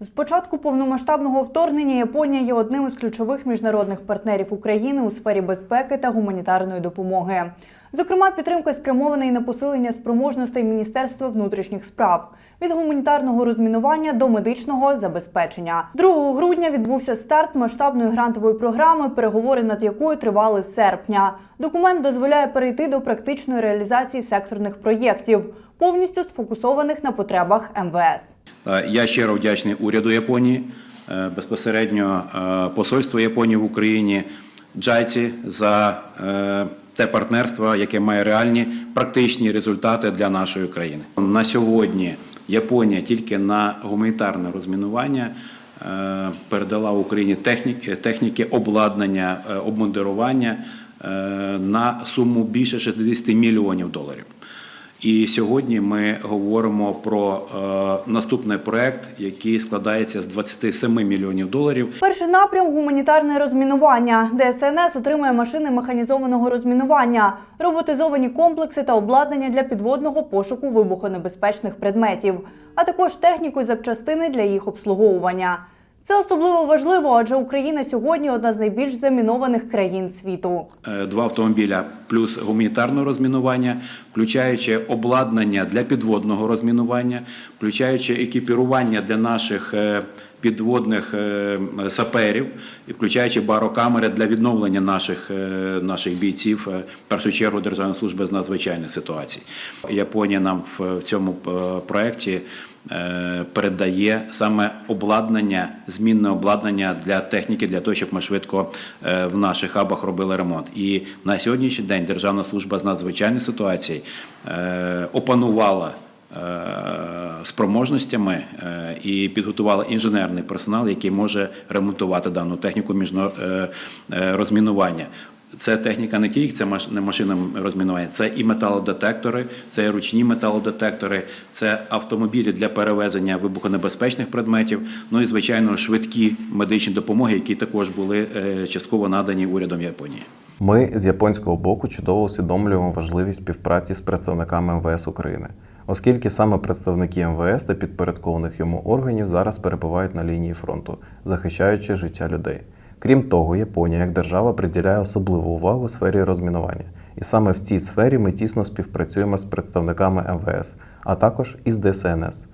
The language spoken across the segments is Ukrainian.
З початку повномасштабного вторгнення Японія є одним із ключових міжнародних партнерів України у сфері безпеки та гуманітарної допомоги. Зокрема, підтримка спрямована і на посилення спроможностей Міністерства внутрішніх справ від гуманітарного розмінування до медичного забезпечення. 2 грудня відбувся старт масштабної грантової програми, переговори над якою тривали з серпня. Документ дозволяє перейти до практичної реалізації секторних проєктів, повністю сфокусованих на потребах МВС. Е, Я щиро вдячний уряду Японії, е, безпосередньо е, посольству Японії в Україні, Джайці за те партнерство, яке має реальні практичні результати для нашої країни. На сьогодні Японія тільки на гуманітарне розмінування передала Україні техніки, техніки обладнання, обмундирування на суму більше 60 мільйонів доларів. І сьогодні ми говоримо про е, наступний проект, який складається з 27 мільйонів доларів. Перший напрям гуманітарне розмінування. ДСНС отримує машини механізованого розмінування, роботизовані комплекси та обладнання для підводного пошуку вибухонебезпечних предметів, а також техніку і запчастини для їх обслуговування. Це особливо важливо, адже Україна сьогодні одна з найбільш замінованих країн світу. Е, Два автомобіля плюс гуманітарне розмінування, включаючи обладнання для підводного розмінування, включаючи екіпірування для наших е, підводних е, саперів, включаючи барокамери для відновлення наших, наших бійців, в першу чергу Державної служби з надзвичайних ситуацій. Японія нам в цьому проєкті передає саме обладнання, змінне обладнання для техніки, для того, щоб ми швидко е, в наших хабах робили ремонт. І на сьогоднішній день Державна служба з надзвичайних ситуацій е, опанувала е, спроможностями е, і підготувала інженерний персонал, який може ремонтувати дану техніку е, е, розмінування. Це техніка не тільки це не машина розмінування, це і металодетектори, це і ручні металодетектори, це автомобілі для перевезення вибухонебезпечних предметів. Ну і звичайно швидкі медичні допомоги, які також були е, частково надані урядом Японії. Ми з японського боку чудово усвідомлюємо важливість співпраці з представниками МВС України, оскільки саме представники МВС та підпорядкованих йому органів зараз перебувають на лінії фронту, захищаючи життя людей. Крім того, Японія як держава приділяє особливу увагу сфері розмінування. І саме в цій сфері ми тісно співпрацюємо з представниками МВС, а також із ДСНС.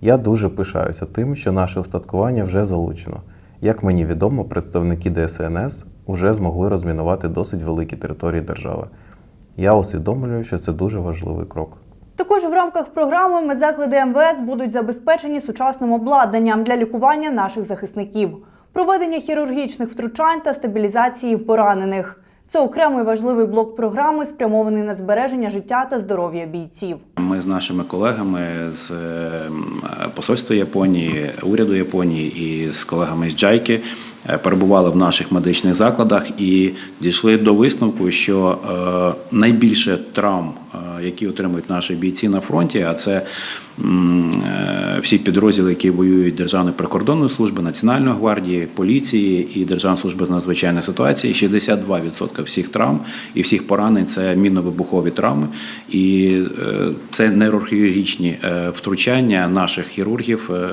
Я дуже пишаюся тим, що наше устаткування вже залучено. Як мені відомо, представники ДСНС вже змогли розмінувати досить великі території держави. Я усвідомлюю, що це дуже важливий крок. Також в рамках програми медзаклади МВС будуть забезпечені сучасним обладнанням для лікування наших захисників, проведення хірургічних втручань та стабілізації поранених. Це окремий важливий блок програми, спрямований на збереження життя та здоров'я бійців. Ми з нашими колегами з е, посольства Японії, уряду Японії і з колегами з Джайки перебували в наших медичних закладах і дійшли до висновку, що е, найбільше травм, е, які отримують наші бійці на фронті, а це е, всі підрозділи, які воюють Державної прикордонної служби, Національної гвардії, поліції і Державної служби з надзвичайних ситуацій. 62% всіх травм і всіх поранень це мінно-вибухові травми, і е, це нейрохірургічні е, втручання наших хірургів е,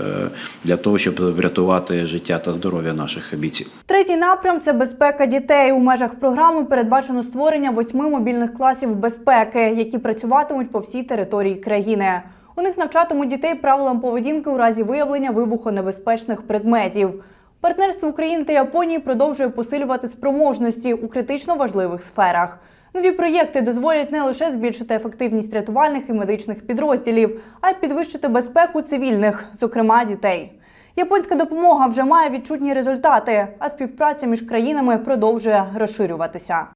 для того, щоб врятувати життя та здоров'я наших. Третій напрям це безпека дітей. У межах програми передбачено створення восьми мобільних класів безпеки, які працюватимуть по всій території країни. У них навчатимуть дітей правилам поведінки у разі виявлення вибухонебезпечних предметів. Партнерство України та Японії продовжує посилювати спроможності у критично важливих сферах. Нові проєкти дозволять не лише збільшити ефективність рятувальних і медичних підрозділів, а й підвищити безпеку цивільних, зокрема дітей. Японська допомога вже має відчутні результати, а співпраця між країнами продовжує розширюватися.